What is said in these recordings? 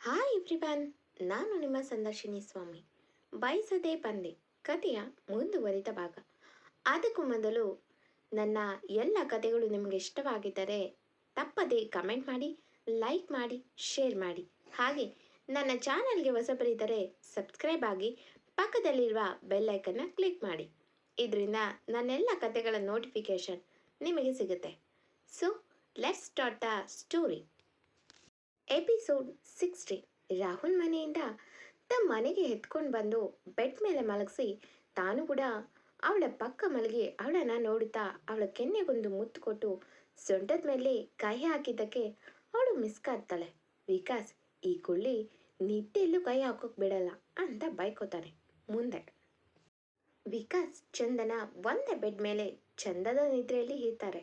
Hi everyone ನಾನು ನಿಮ್ಮ ಸಂದರ್ಶಿನಿ ಸ್ವಾಮಿ. ಬಯಸದೇ ಬಂದೆ, ಕಥೆಯ ಮುಂದುವರಿದ ಭಾಗ. ಅದಕ್ಕೂ ಮೊದಲು ನನ್ನ ಎಲ್ಲ ಕಥೆಗಳು ನಿಮಗೆ ಇಷ್ಟವಾಗಿದ್ದರೆ ತಪ್ಪದೆ ಕಮೆಂಟ್ ಮಾಡಿ ಲೈಕ್ ಮಾಡಿ ಶೇರ್ ಮಾಡಿ. ಹಾಗೆ ನನ್ನ ಚಾನಲ್ಗೆ ಹೊಸಬರಿದ್ದರೆ ಸಬ್ಸ್ಕ್ರೈಬ್ ಆಗಿ ಪಕ್ಕದಲ್ಲಿರುವ ಬೆಲ್ ಐಕನ್ನ ಕ್ಲಿಕ್ ಮಾಡಿ. ಇದರಿಂದ ನನ್ನೆಲ್ಲ ಕಥೆಗಳ ನೋಟಿಫಿಕೇಷನ್ ನಿಮಗೆ ಸಿಗುತ್ತೆ. So let's start the story episode sixty. Rahul ಮನೆಯಿಂದ ತಮ್ಮ ಮನೆಗೆ ಎತ್ಕೊಂಡು ಬಂದು ಬೆಡ್ ಮೇಲೆ ಮಲಗಿಸಿ ತಾನು ಕೂಡ ಅವಳ ಪಕ್ಕ ಮಲಗಿ ಅವಳನ್ನು ನೋಡುತ್ತಾ ಅವಳ ಕೆನ್ನೆಗೊಂದು ಮುತ್ತು ಕೊಟ್ಟು ಸೊಂಟದ ಮೇಲೆ ಕೈ ಹಾಕಿದ್ದಕ್ಕೆ ಅವಳು ಮಿಸ್ಕಾಗ್ತಾಳೆ ವಿಕಾಸ್, ಈ ಕುಳ್ಳಿ ನಿದ್ದೆಲ್ಲೂ ಕೈ ಹಾಕೋಕೆ ಬಿಡಲ್ಲ ಅಂತ ಬೈಕೋತಾನೆ ಮುಂದೆ. ವಿಕಾಸ್ ಚಂದನ ಒಂದೇ ಬೆಡ್ ಮೇಲೆ ಚಂದದ ನಿದ್ರೆಯಲ್ಲಿ ಇರ್ತಾರೆ.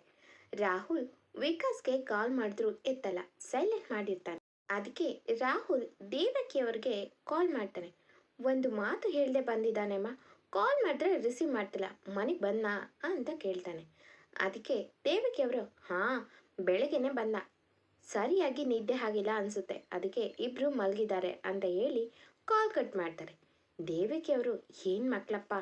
ರಾಹುಲ್ ವಿಕಾಸ್ಗೆ ಕಾಲ್ ಮಾಡಿದ್ರು, ಎತ್ತಲ್ಲ ಸೈಲೆಂಟ್ ಮಾಡಿರ್ತಾನೆ. ಅದಕ್ಕೆ ರಾಹುಲ್ ದೇವಕಿ ಅವ್ರಿಗೆ ಕಾಲ್ ಮಾಡ್ತಾನೆ. ಒಂದು ಮಾತು ಹೇಳ್ದೆ ಬಂದಿದ್ದಾನೆಮ್ಮ, ಕಾಲ್ ಮಾಡಿದ್ರೆ ರಿಸೀವ್ ಮಾಡ್ತಿಲ್ಲ, ಮನೆಗೆ ಬಂದ ಅಂತ ಕೇಳ್ತಾನೆ. ಅದಕ್ಕೆ ದೇವಕಿ ಅವರು, ಹಾಂ, ಬೆಳಗ್ಗೆನೆ ಬಂದ ಸರಿಯಾಗಿ ನಿದ್ದೆ ಆಗಿಲ್ಲ ಅನಿಸುತ್ತೆ ಅದಕ್ಕೆ ಇಬ್ಬರು ಮಲಗಿದ್ದಾರೆ ಅಂತ ಹೇಳಿ ಕಾಲ್ ಕಟ್ ಮಾಡ್ತಾರೆ. ದೇವಕಿ ಅವರು, ಏನು ಮಕ್ಕಳಪ್ಪ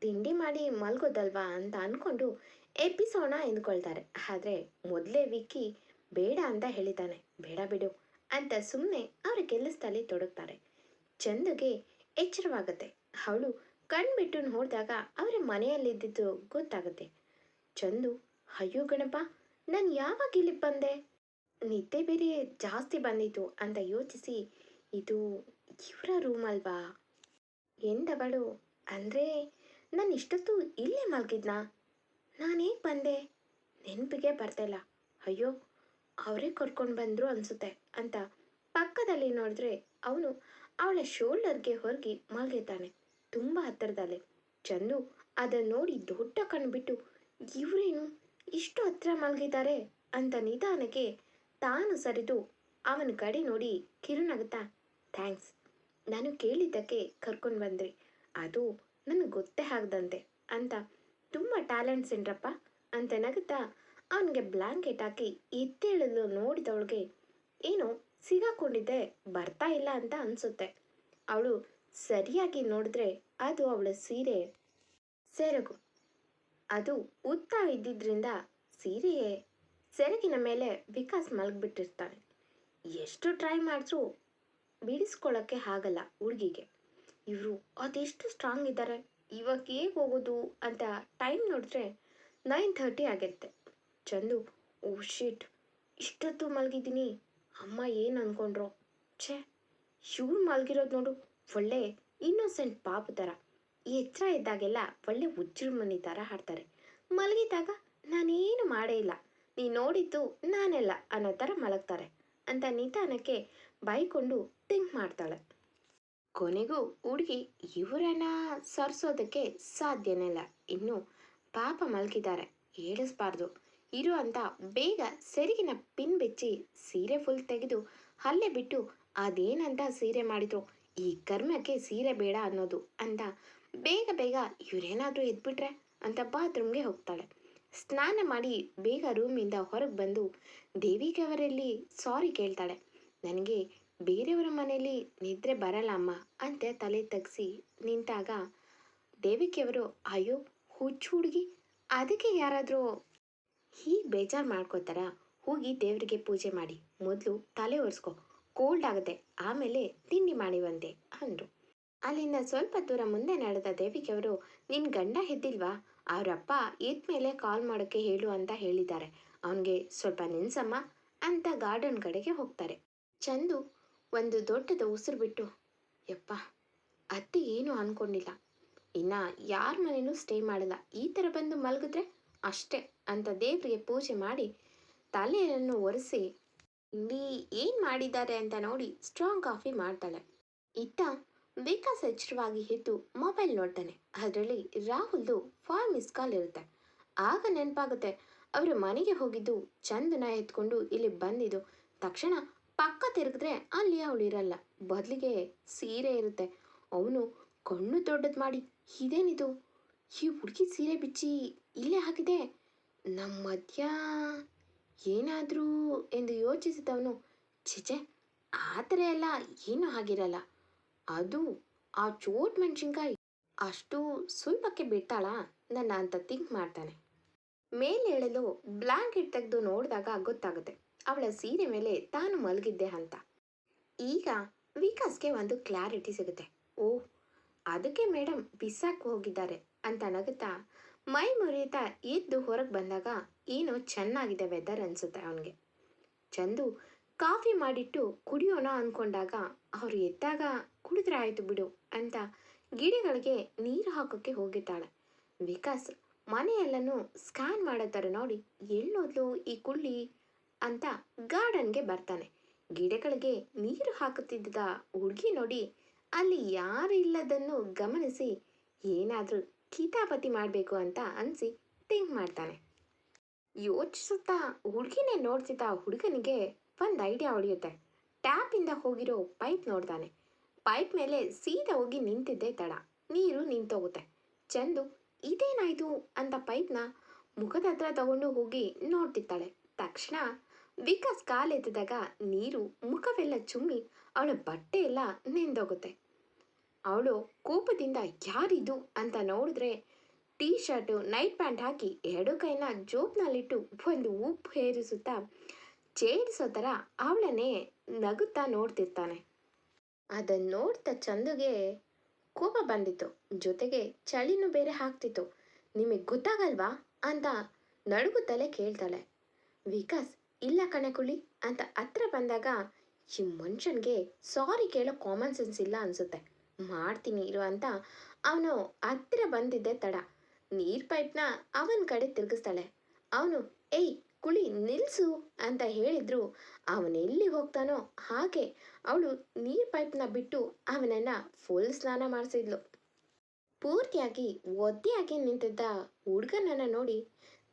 ತಿಂಡಿ ಮಾಡಿ ಮಲ್ಗೋದಲ್ವಾ? ಅಂತ ಅಂದ್ಕೊಂಡು ಎಪಿಸೋಡ್ನ ಎಂದುಕೊಳ್ತಾರೆ. ಆದರೆ ಮೊದಲೇ ವಿಕ್ಕಿ, ಬೇಡ ಅಂತ ಹೇಳಿದ್ದಾನೆ, ಬೇಡ ಬಿಡು ಅಂತ ಸುಮ್ಮನೆ ಅವರ ಕೆಲಸದಲ್ಲಿ ತೊಡಗ್ತಾರೆ. ಚಂದುಗೆ ಎಚ್ಚರವಾಗುತ್ತೆ. ಅವಳು ಕಣ್ಬಿಟ್ಟು ನೋಡಿದಾಗ ಅವರ ಮನೆಯಲ್ಲಿದ್ದಿದ್ದು ಗೊತ್ತಾಗುತ್ತೆ. ಚಂದು, ಅಯ್ಯೋ ಗಣಪ, ನಾನು ಯಾವಾಗ ಇಲ್ಲಿ ಬಂದೆ? ನಿದ್ದೆ ಬೇರೆ ಜಾಸ್ತಿ ಬಂದಿತ್ತು ಅಂತ ಯೋಚಿಸಿ, ಇದು ಇವರ ರೂಮ್ ಅಲ್ವಾ? ಎಂದವಳು, ಅಂದರೆ ನಾನು ಇಷ್ಟೊತ್ತು ಇಲ್ಲೇ ಮಲಗಿದ್ನಾ? ನಾನೇಗೆ ಬಂದೆ? ನೆನಪಿಗೆ ಬರ್ತಿಲ್ಲ. ಅಯ್ಯೋ, ಅವರೇ ಕರ್ಕೊಂಡು ಬಂದರು ಅನಿಸುತ್ತೆ ಅಂತ. ಪಕ್ಕದಲ್ಲಿ ನೋಡಿದ್ರೆ ಅವನು ಅವಳ ಶೋಲ್ಡರ್ಗೆ ಹೊರಗೆ ಮಲಗಿದ್ದಾನೆ. ತುಂಬ ಹತ್ತಿರದಲ್ಲಿ. ಚಂದು ಅದನ್ನು ನೋಡಿ ದೊಡ್ಡ ಕಣ್ಬಿಟ್ಟು, ಇವರೇನು ಇಷ್ಟು ಹತ್ರ ಮಲಗಿದ್ದಾರೆ? ಅಂತ ನಿಧಾನಕ್ಕೆ ತಾನು ಸರಿದು ಅವನ ಕಡೆ ನೋಡಿ ಕಿರುನಗುತ್ತಾ, ಥ್ಯಾಂಕ್ಸ್. ನಾನು ಕೇಳಿದ್ದಕ್ಕೆ ಕರ್ಕೊಂಡು ಬಂದ್ರಿ. ಅದು ನನಗೆ ಗೊತ್ತೇ ಆಗದಂತೆ, ಅಂತ ತುಂಬ ಟ್ಯಾಲೆಂಟ್ಸ್ ಏನ್ರಪ್ಪ ಅಂತ ನಗುತ್ತಾ ಅವನಿಗೆ ಬ್ಲ್ಯಾಂಕೆಟ್ ಹಾಕಿ ಎತ್ತೇಳಲು ನೋಡಿದವಳಿಗೆ ಏನೋ ಸಿಗಾಕೊಂಡಿದ್ದೆ, ಬರ್ತಾ ಇಲ್ಲ ಅಂತ ಅನಿಸುತ್ತೆ. ಅವಳು ಸರಿಯಾಗಿ ನೋಡಿದ್ರೆ ಅದು ಅವಳ ಸೀರೆ. ಸೆರಗು ಅದು ಉತ್ತ ಇದ್ದಿದ್ರಿಂದ ಸೀರೆಯೇ ಸೆರಗಿನ ಮೇಲೆ ವಿಕಾಸ್ ಮಲಗಿಬಿಟ್ಟಿರ್ತಾನೆ ಎಷ್ಟು ಟ್ರೈ ಮಾಡಿದ್ರೂ ಬಿಡಿಸ್ಕೊಳ್ಳೋಕ್ಕೆ ಆಗಲ್ಲ ಹುಡುಗಿಗೆ. ಇವರು ಅದೆಷ್ಟು ಸ್ಟ್ರಾಂಗ್ ಇದ್ದಾರೆ ಇವಾಗ ಹೇಗೆ ಹೋಗೋದು ಅಂತ ಟೈಮ್ ನೋಡಿದ್ರೆ ನೈನ್ ಥರ್ಟಿ ಆಗಿರುತ್ತೆ. ಚಂದು, ಓ ಶಿಟ್ ಇಷ್ಟೊತ್ತು ಮಲಗಿದ್ದೀನಿ. ಅಮ್ಮ ಏನು ಅಂದ್ಕೊಂಡ್ರು ಛೇ ಇವ್ರು ಮಲಗಿರೋದು ನೋಡು, ಒಳ್ಳೆ ಇನ್ನೋಸೆಂಟ್ ಪಾಪು ಥರ ಎಚ್ಚರ ಇದ್ದಾಗೆಲ್ಲ ಒಳ್ಳೆ ಉಜ್ಜರ ಮನಿ ಥರ ಹಾಡ್ತಾರೆ. ಮಲಗಿದಾಗ ನಾನೇನು ಮಾಡೇ ಇಲ್ಲ. ನೀ ನೋಡಿದ್ದು ನಾನೆಲ್ಲ ಅನ್ನೋ ಥರ ಮಲಗ್ತಾರೆ. ಅಂತ ನಿಧಾನಕ್ಕೆ ಬೈಕೊಂಡು ಥಿಂಕ್ ಮಾಡ್ತಾಳೆ. ಕೊನೆಗೂ ಹುಡುಗಿ ಇವರನ್ನ ಸರಿಸೋದಕ್ಕೆ ಸಾಧ್ಯನಿಲ್ಲ ಇನ್ನು ಪಾಪ ಮಲಗಿದ್ದಾರೆ. ಏಳಿಸ್ಬಾರ್ದು. ಇರು ಅಂತ ಬೇಗ ಸೆರಗಿನ ಪಿನ್ ಬೆಚ್ಚಿ ಸೀರೆ ಫುಲ್ ತೆಗೆದು ಅಲ್ಲೇ ಬಿಟ್ಟು ಅದೇನಂತ ಸೀರೆ ಮಾಡಿದ್ರು. ಈ ಕರ್ಮಕ್ಕೆ ಸೀರೆ ಬೇಡ ಅನ್ನೋದು ಅಂತ ಬೇಗ ಬೇಗ ಇವರೇನಾದರೂ ಎದ್ಬಿಟ್ರೆ ಅಂತ ಬಾತ್ರೂಮ್ಗೆ ಹೋಗ್ತಾಳೆ. ಸ್ನಾನ ಮಾಡಿ ಬೇಗ ರೂಮಿಂದ ಹೊರಗೆ ಬಂದು ದೇವಿಗೆ ಅವರಲ್ಲಿ ಸಾರಿ ಕೇಳ್ತಾಳೆ. ನನಗೆ ಬೇರೆಯವರ ಮನೆಯಲ್ಲಿ ನಿದ್ರೆ ಬರಲ್ಲ ಅಮ್ಮ ಅಂತ ತಲೆ ತಗ್ಸಿ ನಿಂತಾಗ ದೇವಿಕೆಯವರು ಅಯ್ಯೋ, ಹುಚ್ಚು ಹುಡುಗಿ, ಅದಕ್ಕೆ ಯಾರಾದರೂ ಹೀಗೆ ಬೇಜಾರು ಮಾಡ್ಕೋತಾರ ಹೋಗಿ ದೇವರಿಗೆ ಪೂಜೆ ಮಾಡಿ, ಮೊದಲು ತಲೆ ಒರೆಸ್ಕೊ, ಕೋಲ್ಡ್ ಆಗುತ್ತೆ ಆಮೇಲೆ ತಿಂಡಿ ಮಾಡಿವಂತೆ ಅಂದರು. ಅಲ್ಲಿಂದ ಸ್ವಲ್ಪ ದೂರ ಮುಂದೆ ನಡೆದ ದೇವಿಕೆಯವರು ನಿನ್ನ ಗಂಡ ಎದ್ದಿಲ್ವಾ ಅವರಪ್ಪ ಎದ್ದ ಮೇಲೆ ಕಾಲ್ ಮಾಡೋಕ್ಕೆ ಹೇಳು ಅಂತ ಹೇಳಿದ್ದಾರೆ. ಅವನಿಗೆ ಸ್ವಲ್ಪ ನಿನ್ಸಮ್ಮ ಅಂತ ಗಾರ್ಡನ್ ಕಡೆಗೆ ಹೋಗ್ತಾರೆ. ಚಂದು ಒಂದು ದೊಡ್ಡದ ಉಸಿರು ಬಿಟ್ಟು, ಯಪ್ಪ, ಅತ್ತೆ ಏನು ಅಂದ್ಕೊಂಡಿಲ್ಲ ಇನ್ನ ಯಾರ ಮನೇನೂ ಸ್ಟೇ ಮಾಡಲ್ಲ. ಈ ಥರ ಬಂದು ಮಲಗಿದ್ರೆ ಅಷ್ಟೇ ಅಂತ ದೇವರಿಗೆ ಪೂಜೆ ಮಾಡಿ ತಲೆಯನ್ನು ಒರೆಸಿ ಇಲ್ಲಿ ಏನು ಮಾಡಿದ್ದಾರೆ ಅಂತ ನೋಡಿ ಸ್ಟ್ರಾಂಗ್ ಕಾಫಿ ಮಾಡ್ತಾಳೆ. ಇತ್ತ ವಿಕಾಸ್ ಎಚ್ಚರವಾಗಿ ಎದ್ದು ಮೊಬೈಲ್ ನೋಡ್ತಾನೆ. ಅದರಲ್ಲಿ ರಾಹುಲ್ದು ಫಾರ್ ಮಿಸ್ ಕಾಲ್ ಇರುತ್ತೆ. ಆಗ ನೆನಪಾಗುತ್ತೆ, ಅವರು ಮನೆಗೆ ಹೋಗಿದ್ದು ಚಂದನ ಎತ್ಕೊಂಡು ಇಲ್ಲಿ ಬಂದಿದ್ದು. ತಕ್ಷಣ ಪಕ್ಕ ತಿರುಗಿದ್ರೆ ಅಲ್ಲಿ ಅವಳು ಇರಲ್ಲ. ಬದಲಿಗೆ ಸೀರೆ ಇರುತ್ತೆ. ಅವನು ಕಣ್ಣು ದೊಡ್ಡದು ಮಾಡಿ, ಇದೇನಿದು? ಈ ಹುಡುಗಿ ಸೀರೆ ಬಿಚ್ಚಿ ಇಲ್ಲೇ ಹಾಕಿದೆ? ನಮ್ಮ ಮಧ್ಯ ಏನಾದರೂ ಎಂದು ಯೋಚಿಸಿದವನು ಚಿಚೆ ಆ ಥರ ಎಲ್ಲ ಏನೂ ಆಗಿರಲ್ಲ. ಅದು ಆ ಚೋಟ್ ಮೆಣಸಿನ್ಕಾಯಿ. ಅಷ್ಟು ಸುಲಭಕ್ಕೆ ಬಿಡ್ತಾಳಾ ನನ್ನ ಅಂತ ಥಿಂಕ್ ಮಾಡ್ತಾನೆ. ಮೇಲೇಳಲು ಬ್ಲಾಂಕೆಟ್ ತೆಗೆದು ನೋಡಿದಾಗ ಗೊತ್ತಾಗುತ್ತೆ. ಅವಳ ಸೀರೆ ಮೇಲೆ ತಾನು ಮಲಗಿದ್ದೆ ಅಂತ. ಈಗ ವಿಕಾಸ್ಗೆ ಒಂದು ಕ್ಲಾರಿಟಿ ಸಿಗುತ್ತೆ. ಓ, ಅದಕ್ಕೆ ಮೇಡಮ್ ಬಿಸಾಕ್ ಹೋಗಿದ್ದಾರೆ ಅಂತ ನಗುತ್ತಾ ಮೈ ಮುರಿಯುತ್ತಾ ಎದ್ದು ಹೊರಗೆ ಬಂದಾಗ ಏನೋ ಚೆನ್ನಾಗಿದೆ ವೆದರ್ ಅನಿಸುತ್ತೆ ಅವನಿಗೆ. ಚಂದು ಕಾಫಿ ಮಾಡಿಟ್ಟು ಕುಡಿಯೋಣ ಅಂದ್ಕೊಂಡಾಗ ಅವರು ಎದ್ದಾಗ ಕುಡಿದ್ರೆ ಆಯಿತು ಬಿಡು ಅಂತ ಗಿಡಗಳಿಗೆ ನೀರು ಹಾಕೋಕ್ಕೆ ಹೋಗಿದ್ದಾಳೆ. ವಿಕಾಸ್ ಮನೆಯೆಲ್ಲನೂ ಸ್ಕ್ಯಾನ್ ಮಾಡೋ ಥರ ನೋಡಿ ಎಲ್ಲೋದ್ಲು ಈ ಕುಳ್ಳಿ ಅಂತ ಗಾರ್ಡನ್ಗೆ ಬರ್ತಾನೆ. ಗಿಡಗಳಿಗೆ ನೀರು ಹಾಕುತ್ತಿದ್ದ ಹುಡುಗಿ ನೋಡಿ ಅಲ್ಲಿ ಯಾರು ಇಲ್ಲದನ್ನು ಗಮನಿಸಿ ಏನಾದರೂ ಕಿತಾಪತಿ ಮಾಡಬೇಕು ಅಂತ ಅನಿಸಿ ಥಿಂಕ್ ಮಾಡ್ತಾನೆ. ಯೋಚಿಸುತ್ತಾ ಹುಡುಗಿನೇ ನೋಡ್ತಿದ್ದ ಹುಡುಗನಿಗೆ ಒಂದು ಐಡಿಯಾ ಹೊಡೆಯುತ್ತೆ ಟ್ಯಾಪಿಂದ ಹೋಗಿರೋ ಪೈಪ್ ನೋಡ್ತಾನೆ. ಪೈಪ್ ಮೇಲೆ ಸೀದಾ ಹೋಗಿ ನಿಂತಿದ್ದೆ ತಡ. ನೀರು ನಿಂತೋಗುತ್ತೆ. ಚಂದು, ಇದೇನಾಯಿತು ಅಂತ ಪೈಪ್ನ ಮುಖದ ಹತ್ರ ತಗೊಂಡು ಹೋಗಿ ನೋಡ್ತಿರ್ತಾಳೆ. ತಕ್ಷಣ ವಿಕಾಸ್ ಕಾಲೆತ್ತಿದಾಗ ನೀರು, ಮುಖವೆಲ್ಲ ಚುಮ್ಮಿ ಅವಳ ಬಟ್ಟೆ ಎಲ್ಲ ನೆಂದೋಗುತ್ತೆ. ಅವಳು ಕೋಪದಿಂದ ಯಾರಿದು? ಅಂತ ನೋಡಿದ್ರೆ ಟೀ ಶರ್ಟು ನೈಟ್ ಪ್ಯಾಂಟ್ ಹಾಕಿ ಎರಡು ಕೈನ ಜೋಬ್ನಲ್ಲಿಟ್ಟು ಒಂದು ಉಪ್ಪು ಹೇರಿಸುತ್ತಾ ಚೇಡಿಸೋ ಥರ ಅವಳನ್ನೇ ನಗುತ್ತಾ ನೋಡ್ತಿರ್ತಾನೆ. ಅದನ್ನು ನೋಡ್ತಾ ಚಂದುಗೆ ಕೋಪ ಬಂದಿತ್ತು. ಜೊತೆಗೆ ಚಳಿನೂ ಬೇರೆ ಹಾಕ್ತಿತ್ತು ನಿಮಗೆ ಗೊತ್ತಾಗಲ್ವಾ? ಅಂತ ನಡುಗುತ್ತಲೇ ಕೇಳ್ತಾಳೆ. ವಿಕಾಸ್ ಇಲ್ಲ ಕಣೆ ಕುಳಿ ಅಂತ ಹತ್ರ ಬಂದಾಗ ಈ ಮನುಷ್ಯನಿಗೆ ಸಾರಿ ಕೇಳೋ ಕಾಮನ್ ಸೆನ್ಸ್ ಇಲ್ಲ ಅನಿಸುತ್ತೆ. ಮಾಡ್ತೀನಿ ಇರು ಅಂತ ಅವನು ಹತ್ತಿರ ಬಂದಿದ್ದೆ ತಡ. ನೀರ್ ಪೈಪ್ನ ಅವನ ಕಡೆ ತಿರುಗಿಸ್ತಾಳೆ. ಅವನು, ಏಯ್ ಕುಳಿ ನಿಲ್ಸು ಅಂತ ಹೇಳಿದ್ರು. ಅವನೆಲ್ಲಿ ಹೋಗ್ತಾನೋ ಹಾಗೆ ಅವಳು ನೀರ್ ಪೈಪ್ನ ಬಿಟ್ಟು ಅವನನ್ನ ಫುಲ್ ಸ್ನಾನ ಮಾಡಿಸಿದ್ಲು. ಪೂರ್ತಿಯಾಗಿ ಒದ್ದೆಯಾಗಿ ನಿಂತಿದ್ದ ಹುಡುಗನನ್ನ ನೋಡಿ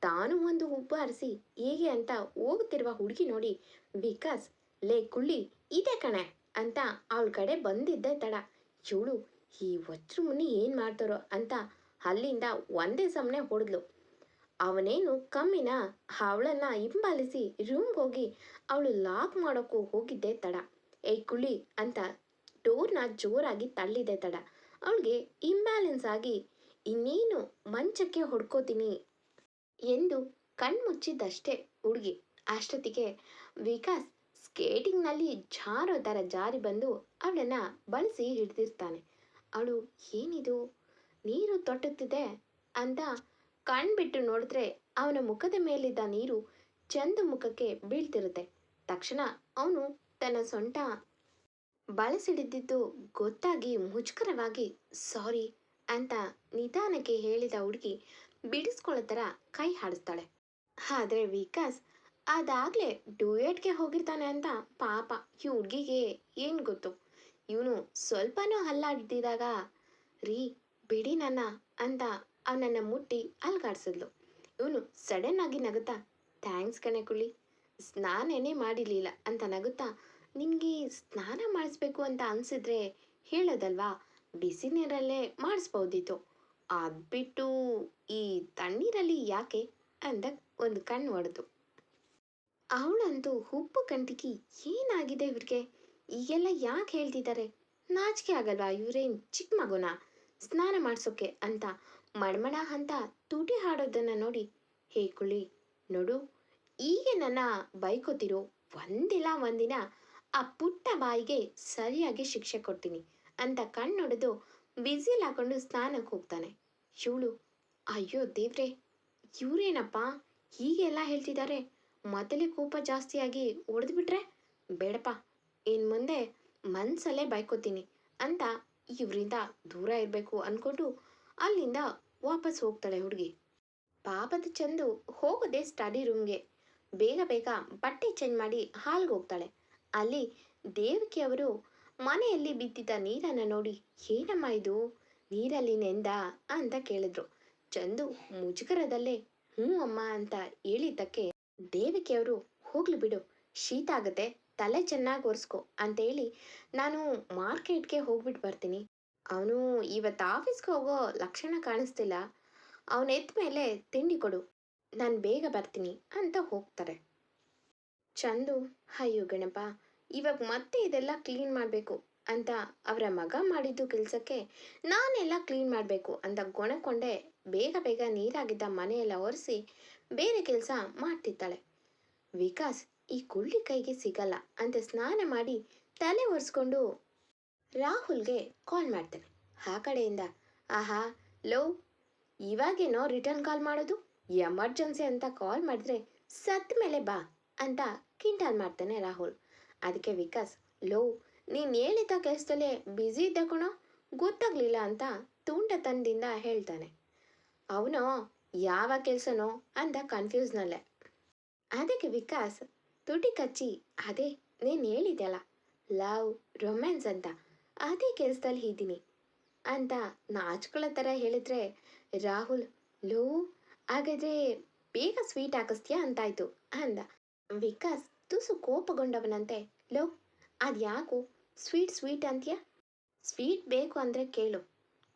ತಾನು ಒಂದು ಉಬ್ಬು ಹರಿಸಿ ಹೇಗೆ ಅಂತ ಹೋಗುತ್ತಿರುವ ಹುಡುಗಿ ನೋಡಿ, ವಿಕಾಸ್, ಲೇ ಕುಳ್ಳಿ, ಇದೆ ಕಣೆ ಅಂತ ಅವಳ ಕಡೆ ಬಂದಿದ್ದೆ ತಡ ಚೂಳು, ಈ ವಜ್ರ ಮುನಿ ಏನು ಮಾಡ್ತಾರೋ ಅಂತ ಅಲ್ಲಿಂದ ಒಂದೇ ಸಮನೆ ಹೊಡೆದ್ಲು. ಅವನೇನು ಕಮ್ಮಿನ ಅವಳನ್ನ ಹಿಂಬಾಲಿಸಿ ರೂಮ್ಗೆ ಹೋಗಿ ಅವಳು ಲಾಕ್ ಮಾಡೋಕ್ಕೂ ಹೋಗಿದ್ದೆ ತಡ ಏಯ್ ಕುಳಿ ಅಂತ ಡೋರ್ನ ಜೋರಾಗಿ ತಳ್ಳಿದೆ ತಡ ಅವಳಿಗೆ ಇಂಬ್ಯಾಲೆನ್ಸ್ ಆಗಿ, ಇನ್ನೇನು ಮಂಚಕ್ಕೆ ಹೊಡ್ಕೋತೀನಿ ಎಂದು ಕಣ್ಮುಚ್ಚಿದ್ದಷ್ಟೇ ಹುಡುಗಿ. ಅಷ್ಟೊತ್ತಿಗೆ ವಿಕಾಸ್ ಸ್ಕೇಟಿಂಗ್ನಲ್ಲಿ ಜಾರೋ ಥರ ಜಾರಿ ಬಂದು ಅವಳನ್ನ ಬಳಸಿ ಹಿಡಿದಿರ್ತಾನೆ. ಅವಳು ಏನಿದು? ನೀರು ತೊಟ್ಟುತ್ತಿದೆ? ಅಂತ ಕಣ್ಬಿಟ್ಟು ನೋಡಿದ್ರೆ ಅವನ ಮುಖದ ಮೇಲಿದ್ದ ನೀರು ಚಂದು ಮುಖಕ್ಕೆ ಬೀಳ್ತಿರುತ್ತೆ. ತಕ್ಷಣ ಅವನು ತನ್ನ ಸೊಂಟ ಬಳಸಿಡಿದ್ದು ಗೊತ್ತಾಗಿ ಮುಜುಗರವಾಗಿ, ಸಾರಿ ಅಂತ ನಿಧಾನಕ್ಕೆ ಹೇಳಿದ ಹುಡುಗಿ ಬಿಡಿಸ್ಕೊಳ್ಳೋ ಥರ ಕೈ ಹಾಡಿಸ್ತಾಳೆ. ಆದರೆ ವಿಕಾಸ್ ಅದಾಗಲೇ ಡೂಯೆಟ್ಗೆ ಹೋಗಿರ್ತಾನೆ ಅಂತ ಪಾಪ ಈ ಹುಡುಗಿಗೆ ಏನು ಗೊತ್ತು? ಇವನು ಸ್ವಲ್ಪನೂ ಹಲ್ಲಾಡ್ದಿದಾಗ ರೀ, ಬಿಡಿ ನನ್ನ ಅಂತ ಅವನನ್ನ ಮುಟ್ಟಿ ಅಲ್ಗಾಡ್ಸಿದ್ಲು. ಇವನು ಸಡನ್ ಆಗಿ ನಗುತ್ತಾ, ಥ್ಯಾಂಕ್ಸ್ ಕಣೆ ಕುಳ್ಳಿ ಸ್ನಾನನೇ ಮಾಡಿರಲಿಲ್ಲ ಅಂತ ನಗುತ್ತಾ ನಿಮಗೆ ಸ್ನಾನ ಮಾಡಿಸ್ಬೇಕು ಅಂತ ಅನಿಸಿದ್ರೆ ಹೇಳೋದಲ್ವಾ? ಬಿಸಿ ನೀರಲ್ಲೇ ಮಾಡಿಸ್ಬೋದಿತ್ತು. ಅದು ಬಿಟ್ಟು ಈ ತಣ್ಣೀರಲ್ಲಿ ಯಾಕೆ ಅಂದ ಒಂದು ಕಣ್ಣು ಹೊಡೆದು ಅವಳಂತೂ ಉಪ್ಪು ಕಂಟಿಕಿ ಏನಾಗಿದೆ ಇವ್ರಿಗೆ? ಈಗೆಲ್ಲ ಯಾಕೆ ಹೇಳ್ತಿದ್ದಾರೆ? ನಾಚಿಕೆ ಆಗಲ್ವಾ ಇವರೇನು ಚಿಕ್ಕ ಮಗುನ? ಸ್ನಾನ ಮಾಡಿಸೋಕೆ ಅಂತ ಮಡ್ಮಡ ಅಂತ ತುಟಿ ಹಾಡೋದನ್ನು ನೋಡಿ, ಹೇ ಕುಳಿ ನೋಡು ಈಗ ನನ್ನ ಬೈಕೋತಿರೋ ಒಂದಿಲ್ಲ ಒಂದಿನ ಆ ಪುಟ್ಟ ಬಾಯಿಗೆ ಸರಿಯಾಗಿ ಶಿಕ್ಷೆ ಕೊಡ್ತೀನಿ ಅಂತ ಕಣ್ಣೊಡೆದು ಬಿಸಿಲ್ ಹಾಕೊಂಡು ಸ್ನಾನಕ್ಕೆ ಹೋಗ್ತಾನೆ. ಇವಳು, ಅಯ್ಯೋ ದೇವ್ರೆ, ಇವರೇನಪ್ಪ? ಹೀಗೆಲ್ಲ ಹೇಳ್ತಿದ್ದಾರೆ ಮೊದಲೇ ಕೋಪ ಜಾಸ್ತಿಯಾಗಿ ಹೊಡೆದ್ಬಿಟ್ರೆ ಬೇಡಪ್ಪ. ಇನ್ನು ಮುಂದೆ ಮನಸ್ಸಲ್ಲೇ ಬಾಯ್ಕೋತೀನಿ ಅಂತ ಇವರಿಂದ ದೂರ ಇರಬೇಕು ಅಂದ್ಕೊಂಡು ಅಲ್ಲಿಂದ ವಾಪಸ್ ಹೋಗ್ತಾಳೆ ಹುಡುಗಿ. ಪಾಪದ ಚಂದು ಹೋಗೋದೆ ಸ್ಟಡಿ ರೂಮ್ಗೆ. ಬೇಗ ಬೇಗ ಬಟ್ಟೆ ಚೇಂಜ್ ಮಾಡಿ ಹಾಲ್ಗೆ ಹೋಗ್ತಾಳೆ. ಅಲ್ಲಿ ದೇವಕಿ ಅವರು ಮನೆಯಲ್ಲಿ ಬಿದ್ದಿದ್ದ ನೀರನ್ನು ನೋಡಿ, ಏನಮ್ಮ ಇದು? ನೀರಲ್ಲಿ ನೆಂದ ಅಂತ ಕೇಳಿದ್ರು. ಚಂದು ಮುಜುಗರದಲ್ಲೇ, ಹ್ಞೂ ಅಮ್ಮ ಅಂತ ಹೇಳಿದ್ದಕ್ಕೆ ದೇವಿಕೆಯವರು ಹೋಗ್ಲಿ ಬಿಡು, ಶೀತ ಆಗತ್ತೆ, ತಲೆ ಚೆನ್ನಾಗಿ ಒರೆಸ್ಕೊ ಅಂತೇಳಿ ನಾನು ಮಾರ್ಕೆಟ್ಗೆ ಹೋಗ್ಬಿಟ್ಟು ಬರ್ತೀನಿ. ಅವನು ಇವತ್ತು ಆಫೀಸ್ಗೆ ಹೋಗೋ ಲಕ್ಷಣ ಕಾಣಿಸ್ತಿಲ್ಲ. ಅವನ ಎದ್ದ ಮೇಲೆ ತಿಂಡಿ ಕೊಡು, ನಾನು ಬೇಗ ಬರ್ತೀನಿ ಅಂತ ಹೋಗ್ತಾರೆ. ಚಂದು, ಅಯ್ಯೋ ಗಣಪ, ಇವಾಗ ಮತ್ತೆ ಇದೆಲ್ಲ ಕ್ಲೀನ್ ಮಾಡಬೇಕು. ಅಂತ ಅವರ ಮಗ ಮಾಡಿದ್ದು ಕೆಲಸಕ್ಕೆ ನಾನೆಲ್ಲ ಕ್ಲೀನ್ ಮಾಡಬೇಕು ಅಂತ ಗೊಣಕೊಂಡೆ ಬೇಗ ಬೇಗ ನೀರಾಗಿದ್ದ ಮನೆಯೆಲ್ಲ ಒರೆಸಿ ಬೇರೆ ಕೆಲಸ ಮಾಡ್ತಿದ್ದಾಳೆ. ವಿಕಾಸ್ ಈ ಕುಳ್ಳಿ ಕೈಗೆ ಸಿಗಲ್ಲ ಅಂತ ಸ್ನಾನ ಮಾಡಿ ತಲೆ ಒರೆಸ್ಕೊಂಡು ರಾಹುಲ್ಗೆ ಕಾಲ್ ಮಾಡ್ತಾನೆ. ಆ ಕಡೆಯಿಂದ, ಆಹಾ, ಲೋ, ಇವಾಗೇನೋ ರಿಟರ್ನ್ ಕಾಲ್ ಮಾಡೋದು? ಎಮರ್ಜೆನ್ಸಿ ಅಂತ ಕಾಲ್ ಮಾಡಿದ್ರೆ ಸತ್ತ ಮೇಲೆ ಬಾ ಅಂತ ಕಿಂಟಾಲ್ ಮಾಡ್ತಾನೆ ರಾಹುಲ್. ಅದಕ್ಕೆ ವಿಕಾಸ್, ಲೋ ನೀನು ಹೇಳಿದ ಕೆಲಸದಲ್ಲೇ ಬ್ಯುಸಿ ಇದ್ದ ಕಣೋ, ಗೊತ್ತಾಗ್ಲಿಲ್ಲ ಅಂತ ತುಂಟತನದಿಂದ ಹೇಳ್ತಾನೆ. ಅವನು, ಯಾವ ಕೆಲಸನೋ? ಅಂತ ಕನ್ಫ್ಯೂಸ್ನಲ್ಲೇ ಅದಕ್ಕೆ ವಿಕಾಸ್, ತುಟಿ ಕಚ್ಚಿ, ಅದೇ ನೀನು ಹೇಳಿದ್ಯಲ್ಲ, ಲವ್ ರೊಮ್ಯಾನ್ಸ್ ಅಂತ, ಅದೇ ಕೆಲಸದಲ್ಲಿ ಇದ್ದೀನಿ. ಅಂತ ನಾಚ್ಕೊಳ್ಳೋ ಥರ ಹೇಳಿದ್ರೆ, ರಾಹುಲ್ ಲೋ ಹಾಗಾದರೆ ಬೇಗ ಸ್ವೀಟ್ ಹಾಕಿಸ್ತೀಯಾ? ಅಂತಾಯ್ತು. ಅಂದ. ವಿಕಾಸ್ ತುಸು ಕೋಪಗೊಂಡವನಂತೆ ಲೋ ಅದ್ಯಾಕೋ? ಸ್ವೀಟ್ ಸ್ವೀಟ್ ಅಂತೀಯ? ಸ್ವೀಟ್ ಬೇಕು ಅಂದರೆ ಕೇಳು.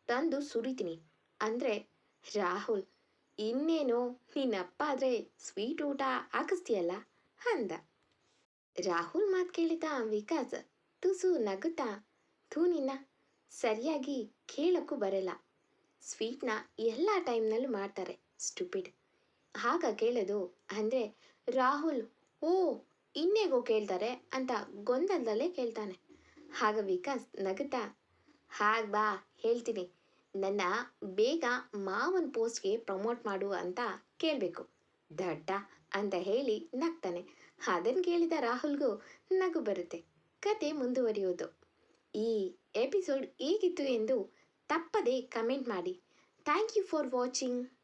ತಂದು ಸುರಿತೀನಿ. ಅಂದರೆ ರಾಹುಲ್, ಇನ್ನೇನು? ನಿನ್ನಪ್ಪ ಆದರೆ ಸ್ವೀಟ್ ಊಟ ಹಾಕಿಸ್ತೀಯಲ್ಲ? ಅಂದ. ರಾಹುಲ್ ಮಾತು ಕೇಳಿದ ವಿಕಾಸ್, ತುಸು ನಗುತ್ತಾ, ಥೂ ನಿನ್ನ, ಸರಿಯಾಗಿ ಕೇಳಕ್ಕೂ ಬರಲ್ಲ. ಸ್ವೀಟ್ನ ಎಲ್ಲ ಟೈಮ್ನಲ್ಲೂ ಮಾಡ್ತಾರೆ ಸ್ಟುಪಿಡ್ ಆಗ ಕೇಳೋದು ಅಂದರೆ ರಾಹುಲ್, ಓ, ಇನ್ನೇಗೋ ಕೇಳ್ತಾರೆ ಅಂತ ಗೊಂದಲದಲ್ಲೇ ಕೇಳ್ತಾನೆ. ಆಗ ವಿಕಾಸ್ ನಗುತ್ತಾ? ಹಾಗೆ ಬಾ, ಹೇಳ್ತೀನಿ. ನನ್ನ ಬೇಗ ಮಾವನ್ ಪೋಸ್ಟ್ಗೆ ಪ್ರಮೋಟ್ ಮಾಡು ಅಂತ ಕೇಳಬೇಕು. ದಡ್ಡ ಅಂತ ಹೇಳಿ ನಗ್ತಾನೆ. ಅದನ್ನು ಕೇಳಿದ ರಾಹುಲ್ಗೂ ನಗು ಬರುತ್ತೆ. ಕತೆ ಮುಂದುವರಿಯೋದು. ಈ ಎಪಿಸೋಡ್ ಹೇಗಿತ್ತು ಎಂದು ತಪ್ಪದೆ ಕಮೆಂಟ್ ಮಾಡಿ. Thank you for watching.